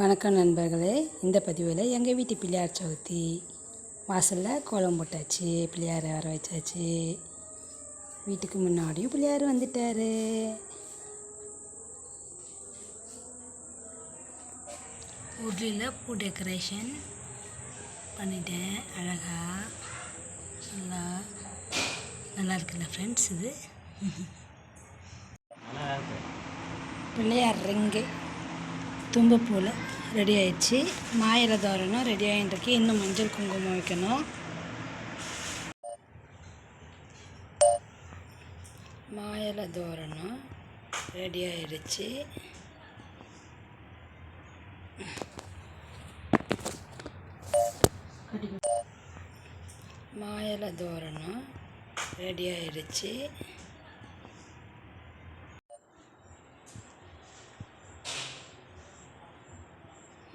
வணக்கம் நண்பர்களே. இந்த பதிவில் எங்கள் வீட்டு பிள்ளையார் சதுர்த்தி வாசலில் கோலம் போட்டாச்சு பிள்ளையாரை வர வச்சாச்சு. வீட்டுக்கு முன்னாடியும் பிள்ளையார் வந்துட்டார். உட்லியில் பூ டெக்கரேஷன் பண்ணிட்டேன். அழகாக நல்லா நல்லா இருக்குல்ல ஃப்ரெண்ட்ஸ் இது? பிள்ளையார் ரிங்கு. தும்பப்பூவில் ரெடி ஆயிடுச்சு. மாயில தோரணம் ரெடி ஆகிட்டுருக்கு இன்னும் மஞ்சள் குங்குமம் வைக்கணும். மாயில தோரணம் ரெடி ஆயிடுச்சு. மாயில தோரணம் ரெடி ஆயிடுச்சு.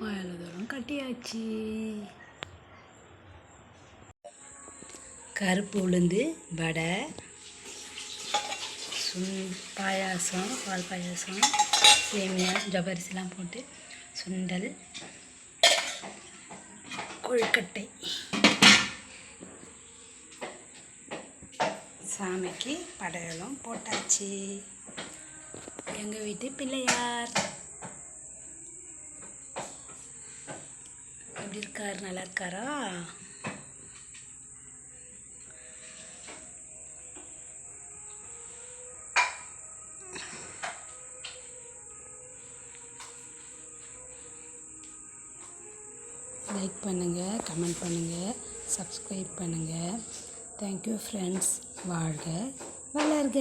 வயல் தூரம் கட்டியாச்சு. கருப்பு உளுந்து வடை சுண் பாயாசம் பால் பாயாசம் சேமியா ஜவ்வரிசிலாம் போட்டு சுண்டல் கொழுக்கட்டை. சாமிக்கு படையலும் போட்டாச்சு. எங்கள் வீட்டு பிள்ளையார். எப்படி இருக்கார்? நல்லா இருக்காரா? லைக் பண்ணுங்கள் கமெண்ட் பண்ணுங்கள் சப்ஸ்கிரைப் பண்ணுங்கள் தேங்க்யூ ஃப்ரெண்ட்ஸ் வாழ்க வளர்க.